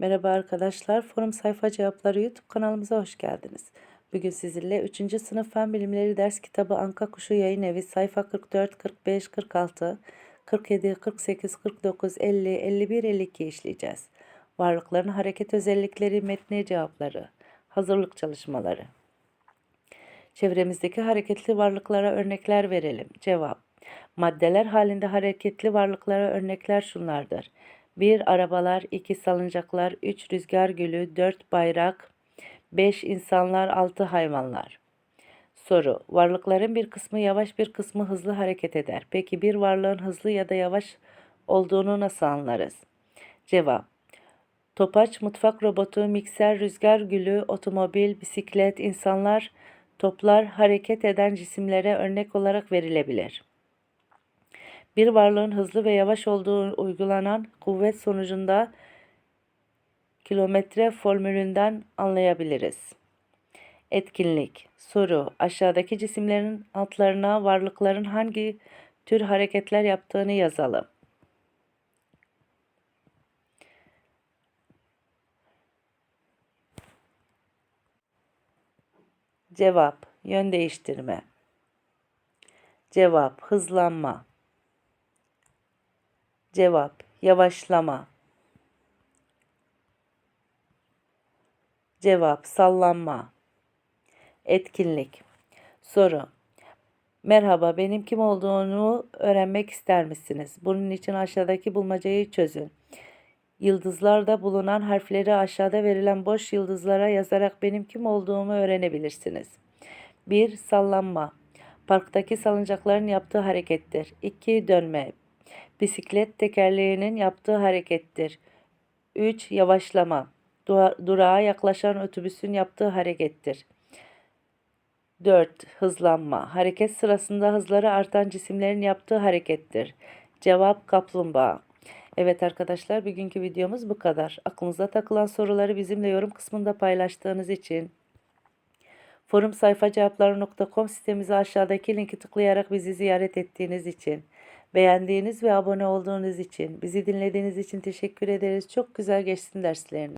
Merhaba arkadaşlar, Forum Sayfa Cevapları YouTube kanalımıza hoş geldiniz. Bugün sizinle 3. sınıf Fen Bilimleri ders kitabı Anka Kuşu Yayın Evi sayfa 44, 45, 46, 47, 48, 49, 50, 51, 52 işleyeceğiz. Varlıkların hareket özellikleri, metni cevapları, hazırlık çalışmaları. Çevremizdeki hareketli varlıklara örnekler verelim. Cevap. Maddeler halinde hareketli varlıklara örnekler şunlardır. 1. Arabalar 2. Salıncaklar 3. Rüzgar gülü 4. Bayrak 5. insanlar 6. Hayvanlar Soru. Varlıkların bir kısmı yavaş bir kısmı hızlı hareket eder. Peki bir varlığın hızlı ya da yavaş olduğunu nasıl anlarız? Cevap. Topaç, mutfak robotu, mikser, rüzgar gülü, otomobil, bisiklet, insanlar, toplar hareket eden cisimlere örnek olarak verilebilir. Bir varlığın hızlı ve yavaş olduğu uygulanan kuvvet sonucunda kilometre formülünden anlayabiliriz. Etkinlik Soru Aşağıdaki cisimlerin altlarına varlıkların hangi tür hareketler yaptığını yazalım. Cevap Yön değiştirme Cevap Hızlanma Cevap Yavaşlama Cevap Sallanma Etkinlik Soru Merhaba, benim kim olduğunu öğrenmek ister misiniz? Bunun için aşağıdaki bulmacayı çözün. Yıldızlarda bulunan harfleri aşağıda verilen boş yıldızlara yazarak benim kim olduğumu öğrenebilirsiniz. 1. Sallanma. Parktaki salıncakların yaptığı harekettir. 2. Dönme. Bisiklet tekerleğinin yaptığı harekettir. 3. Yavaşlama. Dura- Durağa yaklaşan otobüsün yaptığı harekettir. 4. Hızlanma. Hareket sırasında hızları artan cisimlerin yaptığı harekettir. Cevap kaplumbağa. Evet arkadaşlar bugünkü videomuz bu kadar. Aklınıza takılan soruları bizimle yorum kısmında paylaştığınız için forum sayfa cevapları.com sitemize aşağıdaki linki tıklayarak bizi ziyaret ettiğiniz için beğendiğiniz ve abone olduğunuz için bizi dinlediğiniz için teşekkür ederiz. Çok güzel geçsin dersleriniz.